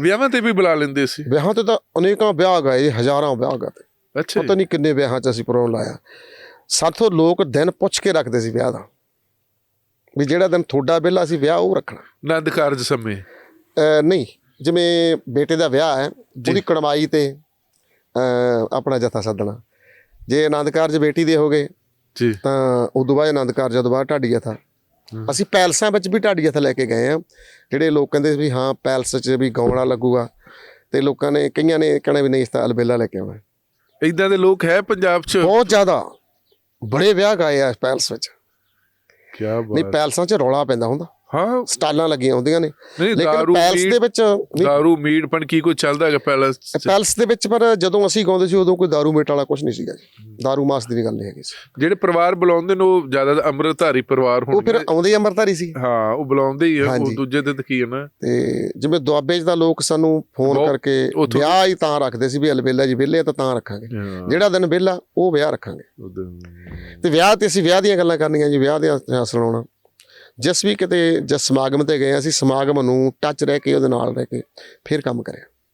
ਵਿਆਹਾਂ ਤੇ ਵੀ ਬੁਲਾ ਲੈਂਦੇ ਸੀ? ਵਿਆਹਾਂ ਤੇ ਤਾਂ ਅਨੇਕਾਂ ਵਿਆਹ ਗਏ ਹਜ਼ਾਰਾਂ ਵਿਆਹ ਗਏ। ਅੱਛਾ ਪਤਾ ਨਹੀਂ ਕਿੰਨੇ ਵਿਆਹਾਂ 'ਚ ਅਸੀਂ ਪ੍ਰੋਗਰਾਮ ਲਾਇਆ। ਸਾਥੋਂ ਲੋਕ ਦਿਨ ਪੁੱਛ ਕੇ ਰੱਖਦੇ ਸੀ ਵਿਆਹ ਦਾ। ਵੀ ਜਿਹੜਾ ਦਿਨ ਤੁਹਾਡਾ ਵਿਹਲਾ ਸੀ ਵਿਆਹ ਉਹ ਰੱਖਣਾ। ਆਨੰਦ ਕਾਰਜ ਸਮੇਂ। ਨਹੀਂ ਜਿਵੇਂ ਬੇਟੇ ਦਾ ਵਿਆਹ ਹੈ ਉਹਦੀ ਕੜਮਾਈ ਤੇ ਆਪਣਾ ਜਥਾ ਸੱਦਣਾ। ਜੇ ਆਨੰਦ ਕਾਰਜ ਬੇਟੀ ਦੇ ਹੋ ਗਏ ਜੀ। ਤਾਂ ਉਦੋਂ ਬਾਅਦ ਆਨੰਦ ਕਾਰਜ ਤੋਂ ਬਾਅਦ ਢਾਡੀ ਜਥਾ। ਅਸੀਂ ਪੈਲਸਾਂ ਵਿੱਚ ਵੀ ਢਾਡੀ ਜਥਾ ਲੈ ਕੇ ਗਏ ਆ ਜਿਹੜੇ ਲੋਕ ਕਹਿੰਦੇ ਵੀ ਹਾਂ ਪੈਲਸ 'ਚ ਵੀ ਗਾਉਣਾ ਲੱਗੂਗਾ। ਤੇ ਲੋਕਾਂ ਨੇ ਕਈਆਂ ਨੇ ਕਹਿਣਾ ਵੀ ਨਹੀਂ ਇਸ ਤਾਂ ਅਲਬੇਲਾ ਲੈ ਕੇ ਆਉਣਾ। ਇਦਾਂ ਦੇ ਲੋਕ ਹੈ ਪੰਜਾਬ 'ਚ? ਬਹੁਤ ਜ਼ਿਆਦਾ। ਬੜੇ ਵਿਆਹ ਗਾਏ ਆ ਪੈਲਸ ਵਿੱਚ। ਕੀ ਨਹੀਂ ਬਾਤ। ਪੈਲਸਾਂ 'ਚ ਰੌਲਾ ਪੈਂਦਾ ਹੁੰਦਾ। ਹਾਂ। ਸਟਾਲਾਂ ਲੱਗੀਆਂ ਹੁੰਦੀਆਂ ਨੇ। ਲੇਕਿਨ ਪੈਲਸ ਦੇ ਵਿੱਚ ਦਾਰੂ ਮੀਟ ਪਣ ਕੀ ਕੋਈ ਚੱਲਦਾ ਹੈਗਾ ਪੈਲਸ? ਪੈਲਸ ਦੇ ਵਿੱਚ ਪਰ ਜਦੋਂ ਅਸੀਂ ਗਾਉਂਦੇ ਸੀ ਉਦੋਂ ਕੋਈ ਦਾਰੂ ਮੇਟ ਵਾਲਾ ਕੁਝ ਨਹੀਂ ਸੀਗਾ ਜੀ। ਦਾਰੂ ਮਾਸ ਦੀ ਗੱਲ ਨਹੀਂ ਹੈਗੀ ਸੀ। ਜਿਹੜੇ ਪਰਿਵਾਰ ਬੁਲਾਉਂਦੇ ਨੇ ਉਹ ਜ਼ਿਆਦਾ ਅੰਮ੍ਰਿਤਧਾਰੀ ਪਰਿਵਾਰ ਉਹ ਫਿਰ ਆਉਂਦੇ ਅੰਮ੍ਰਿਤਧਾਰੀ ਸੀ। ਹਾਂ ਉਹ ਬੁਲਾਉਂਦੇ ਹੀ ਉਹ। ਦੂਜੇ ਦਿਨ ਕੀ ਹੈ ਨਾ। ਤੇ ਜਿਵੇਂ ਦੁਆਬੇ 'ਚ ਦਾ ਲੋਕ ਸਾਨੂੰ ਫੋਨ ਕਰਕੇ ਵਿਆਹ ਹੀ ਤਾਂ ਰੱਖਦੇ ਸੀ ਵੀ ਅਲਬੇਲਾ ਜੀ ਵਿਹਲੇ ਤਾਂ ਤਾਂ ਰੱਖਾਂਗੇ। ਜਿਹੜਾ ਦਿਨ ਵਿਹਲਾ ਉਹ ਵਿਆਹ ਰੱਖਾਂਗੇ। ਤੇ ਵਿਆਹ ਤੇ ਅਸੀਂ ਵਿਆਹ ਦੀਆਂ ਗੱਲਾਂ ਕਰਨੀਆਂ ਜੀ ਵਿਆਹ ਦੇ ਸੁਣਾਉਣਾ ਜਿਸ ਵੀ ਕਿਤੇ ਜਿਸ ਸਮਾਗਮ ਤੇ ਗਏ ਅਸੀਂ, ਸਮਾਗਮ ਨੂੰ ਟੱਚ ਰਹਿ ਕੇ, ਉਹਦੇ ਨਾਲ ਰਹਿ ਕੇ ਫਿਰ ਕੰਮ ਕਰਿਆ।